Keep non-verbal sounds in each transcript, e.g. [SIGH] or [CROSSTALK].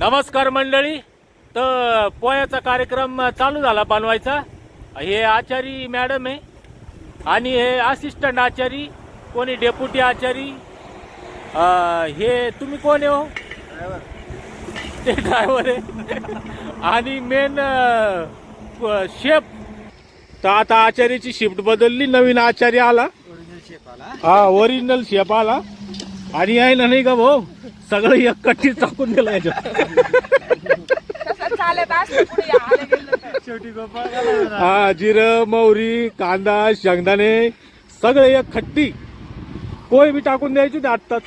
नमस्कार मंडळी. तर पोयाचा कार्यक्रम चालू झाला बनवायचा. हे आचारी मॅडम आहे. आणि हे असिस्टंट आचारी कोणी डेप्युटी आचारी हे तुम्ही कोण आहे हो? ते ड्रायव्हर आहे. आणि मेन शेफ तर आता आचार्याची शिफ्ट बदलली. नवीन आचार्य आला. हा ओरिजिनल शेफ आला. आणि आहे ना नाही का भाऊ? सगळं एक कट्टी टाकून दिलं याच्यात तसं चालत असतं पुढे आलं गेलं तर. हा जिरं मोहरी कांदा शेंगदाणे सगळं एक खट्टी. पोहे बी टाकून द्यायची होती आत्ताच.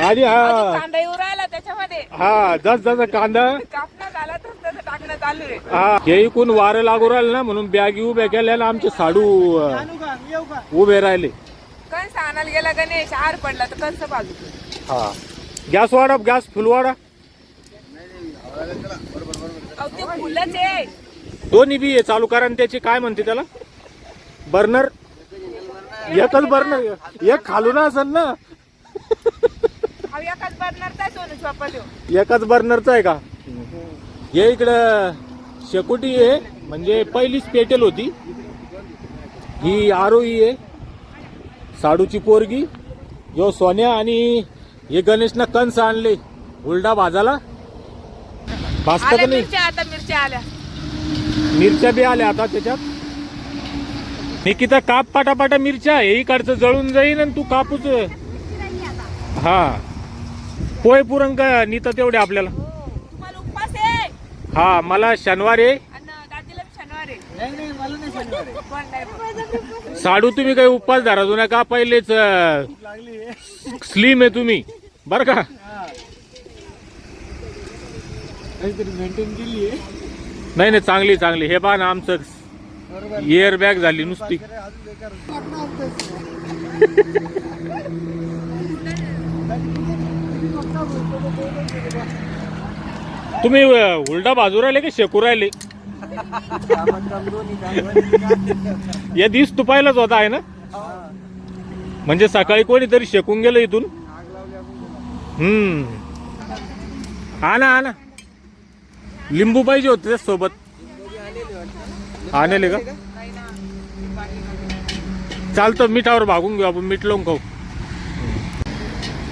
आणि हा. राहिला त्याच्यामध्ये. हा जस जसा कांदा. हा हे इकून वारं लागू राहिलं ना म्हणून बॅगी उभ्या केल्या ना आमचे साडू उभे राहिले. आणायला गेला गणेश आर पडला तर कंस बाजू. हा. गॅस वाढा गॅस फुल वाढा अहो ते फुलच आहे. दोन्ही बी आहे चालू करा आणि त्याची काय म्हणते त्याला? बर्नर. एकच बर्नर एक खालून असेल ना. हा एकाच बर्नरचा सोनू बाप्पा देऊ एकाच बर्नरचा आहे का? हे इकडं शेकोटी आहे म्हणजे पहिलीच पेटेल होती. ही आरोही आहे. साडूची पोरगी यो सोन्या आणि हे गणेशनं कंस आणले. हुलडा भाजाला. भाजतं आल्या नाही? मिरच्या आता मिरच्या आल्या. मिरच्या बी आल्या आता त्याच्यात. निकिता काप पाटापाटा मिरच्या हे इकडचं जळून जाईन आणि तू कापूच. हा. पोय पुरण का नीता तेवढे आपल्याला. तुम्हाला उपवास आहे? हा मला शनिवार आहे आणि दादीला बी शनिवार आहे कोण नाही बघ. साडू तुम्ही काही उपवास धरा जुन्या का पहिलेच स्लिम आहे तुम्ही बर का? नाही नाही चांगली चांगली. हे पहा ना आमचं एअर बॅग झाली नुसती. तुम्ही हुलडा बाजू राहिले की शेकू राहिले? या दिस तुपायलाच होता आहे ना? म्हणजे सकाळी कोणीतरी शेकून गेलं इथून? हम्म. हा ना हा ना लिंबू पाहिजे होते सोबत आणले का? चालतं मिठावर भागून घेऊ आपण मीठ लावून खाऊ.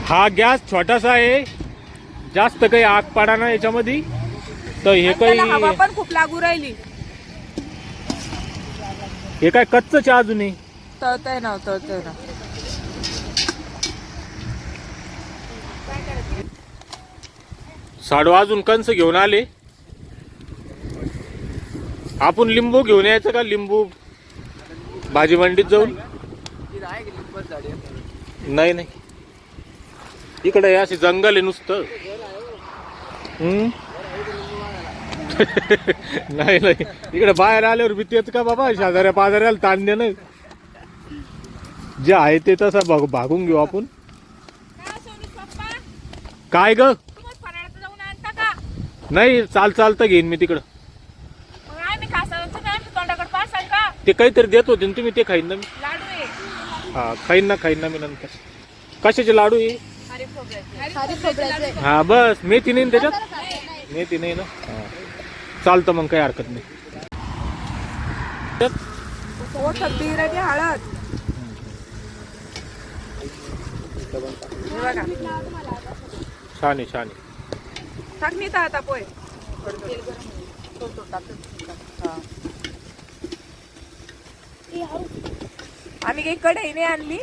हा गॅस छोटासा आहे. जास्त काही आग पाडा ना याच्यामध्ये. तर हे आणि त्याला हवा काही पण खूप लागू राहिली. हे काय कच्चच आहे अजूनही? तळतय ना तळतय ना. साडू अजून कंस घेऊन आले. आपण लिंबू घेऊन यायचं का? लिंबू भाजी मंडीत जाऊन? नाही नाही. इकडे असे जंगल आहे नुसतं. हम्म? [LAUGHS] नाही नाही. इकडे बाहेर आल्यावर भीती येत का बाबा? शेजाऱ्या पाजाऱ्याला ताण देणं जे आहे ते तसं भाग भागून घेऊ आपण. काय ग? जाऊन आणता का नाही चाल चालतं घेईन मी तिकडं. ते काहीतरी देत होते ना तुम्ही ते खाईन ना मी. लाडू आहे हा खाईन ना खाईन ना मी नंतर. कशाचे लाडू आहे हा बस. मेथी नाही ना त्याच्यात? मेथी नाही ना? हा. चालतं मग काही हरकत नाही. हळद छान आहे छान आहे. आता पोय आम्ही काही कढई नाही आणली.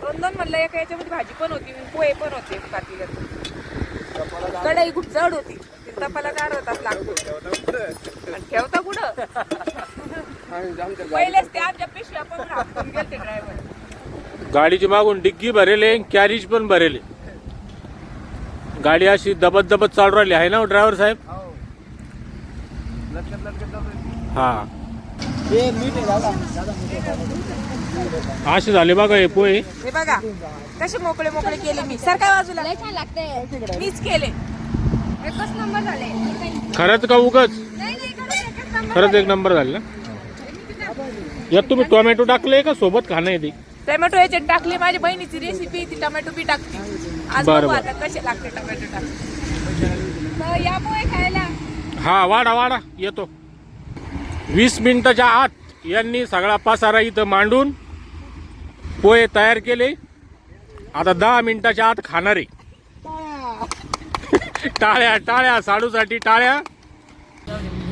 दोन दोन म्हणलं एका याच्यामध्ये भाजी पण होती पोहे पण होते पातील्यात कढई खूप जड होती. ती तपाला चार होतात लागतो आणि ठेवता कुठं? पहिलेच ते आमच्या पिशव्या पण हाकून गेलते ड्रायव्हर गाडीची मागून डिग्गी भरेले कॅरेज पण भरेले. गाडी अशी दबत दबत चालू राहिली. आहे ना ड्रायव्हर साहेब? हा. असे झाले बघा हे पोहे हे बघा कसे मोकळे मोकळे केले मी. सर काय बाजूला? लय छान लागते. मीच केले. एकच नंबर झाले. खरंच का उगच? नाही नाही खरंच एक नंबर झाले ना? यात तुम्ही टोमॅटो टाकले का सोबत खाणं आहे ते? टोमॅटो याच्यात टाकली माझ्या बहिणीची रेसिपी ती टोमॅटो बी टाकते. आज बघू. आता कसे लागते टोमॅटो टाकते तर या पोहे खायला हा वाडा वाडा येतो. वीस मिनिटाच्या आत यांनी सगळा पसारा इथं मांडून पोहे तयार केले. आता दहा मिनिटाच्या आत खाणारे. टाळ्या टाळ्या साडूसाठी टाळ्या.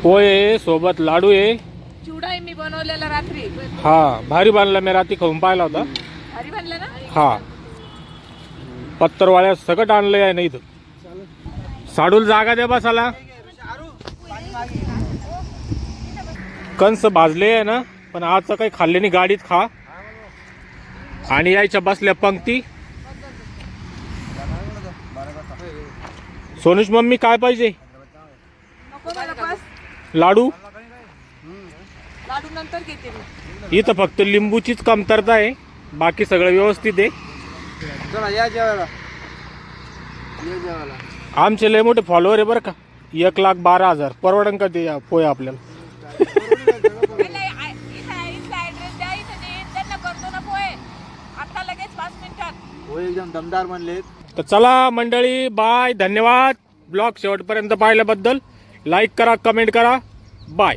पोहे सोबत लाडू आहे. चिवडा मी बनवलेला रात्री. हा भारी बांधला मी रात्री खाऊन पाहिला होता. भारी बनला ना? हा. पत्तरवाळ्या सकट आणलंय आहे ना इथं. साडूल जागा द्या बसाला. कंस भाजले आहे ना पण आजचं काही खाल्ले नाही गाडीत खा. आणि यायच्या बसल्या पंक्ती. सोनुष मम्मी काय पाहिजे? नको मला बस. लाडू? इथं फक्त लिंबूचीच कमतरता आहे. बाकी सगळं व्यवस्थित आहे. चला या जेवायला. या जेवायला. आमचे लय मोठे फॉलोअर आहे बरं का. एक लाख बारा हजार. परवडन का ते पोय आपल्याला पहिला आ- इथं इथला ऍड्रेस द्या इथं देईन त्यांना करतो ना पोहे आता लगेच पाच मिनिटात हो एकदम दमदार बनलेत तर चला मंडळी बाय धन्यवाद. ब्लॉग शेवटपर्यंत पाहिल्याबद्दल लाईक करा कमेंट करा. बाय.